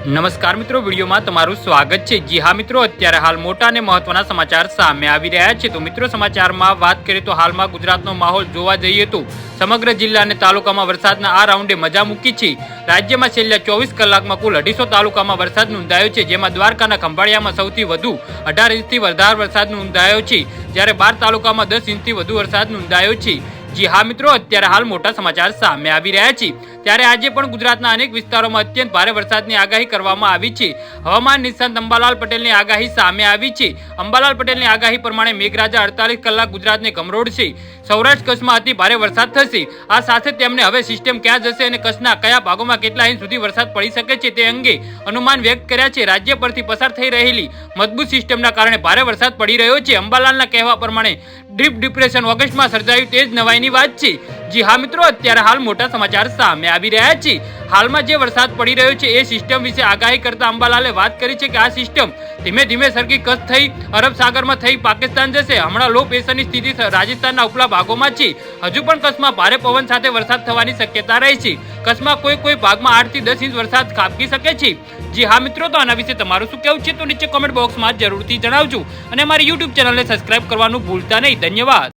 નમસ્કાર મિત્રો, વિડીયોમાં તમારું સ્વાગત છે. જી હા મિત્રો, અત્યારે હાલ મોટા અને મહત્વના સમાચાર સામે આવી રહ્યા છે. તો મિત્રો, સમાચારમાં વાત કરીએ તો હાલમાં ગુજરાતનો માહોલ જોવા જઈએ તો સમગ્ર જિલ્લા અને તાલુકામાં વરસાદના આ રાઉન્ડે મજા મૂકી છે. રાજ્યમાં છેલ્લા ચોવીસ કલાકમાં કુલ અઢીસો તાલુકામાં વરસાદ નોંધાયો છે, જેમાં દ્વારકાના ખંભાળિયામાં સૌથી વધુ અઢાર ઇંચથી વધારે વરસાદ નોંધાયો છે. જ્યારે બાર તાલુકામાં દસ ઇંચથી વધુ વરસાદ નોંધાયો છે. જી હા મિત્રો, અત્યારે હાલ મોટા સમાચાર સામે આવી રહ્યા છે. ત્યારે આજે પણ ગુજરાતના અનેક વિસ્તારોમાં અત્યંત ભારે વરસાદની આગાહી કરવામાં આવી છે. હવામાન નિષ્ણાંત અંબાલાલ પટેલની આગાહી સામે આવી છે. અંબાલાલ પટેલની આગાહી પ્રમાણે મેઘરાજા અડતાલીસ કલાક ગુજરાતને ગમરોડશે સૌરાષ્ટ્ર કચ્છમાં અતિ ભારે વરસાદ થશે. આ સાથે તેમણે હવે સિસ્ટમ ક્યાં જશે અને કચ્છના કયા ભાગોમાં કેટલા ઇંચ સુધી વરસાદ પડી શકે છે તે અંગે અનુમાન વ્યક્ત કર્યા છે. રાજ્ય પરથી પસાર થઈ રહેલી મજબૂત સિસ્ટમના કારણે ભારે વરસાદ પડી રહ્યો છે. અંબાલાલના કહેવા પ્રમાણે ડીપ ડિપ્રેશન ઓગસ્ટમાં સર્જાયું. તે જ નવાઈની વાત છે. જી હા મિત્રો, અત્યારે હાલ મોટા સમાચાર સામે આવી રહ્યા છે. હાલમાં જે વરસાદ પડી રહ્યો છે એ સિસ્ટમ વિશે આગાહી કરતા અંબાલાલે વાત કરી છે કે આ સિસ્ટમ ધીમે ધીમે સરકી કચ્છ થઈ અરબ સાગરમાં થઈ પાકિસ્તાન જશે. હમણાં લો પ્રેશરની સ્થિતિ રાજસ્થાનના ઉપલા ભાગોમાં છે. હજુ પણ કચ્છમાં ભારે પવન સાથે વરસાદ થવાની શક્યતા રહે છે. કચ્છમાં કોઈ કોઈ ભાગમાં આઠથી દસ ઇંચ વરસાદ ખાબકી શકે છે. જી હા મિત્રો, તો આના વિશે તમારું શું કહેવું છે તો નીચે કોમેન્ટ બોક્સમાં જરૂરથી જણાવજો. અને અમારી યુટ્યુબ ચેનલને સબસ્ક્રાઇબ કરવાનું ભૂલતા નહીં. ધન્યવાદ.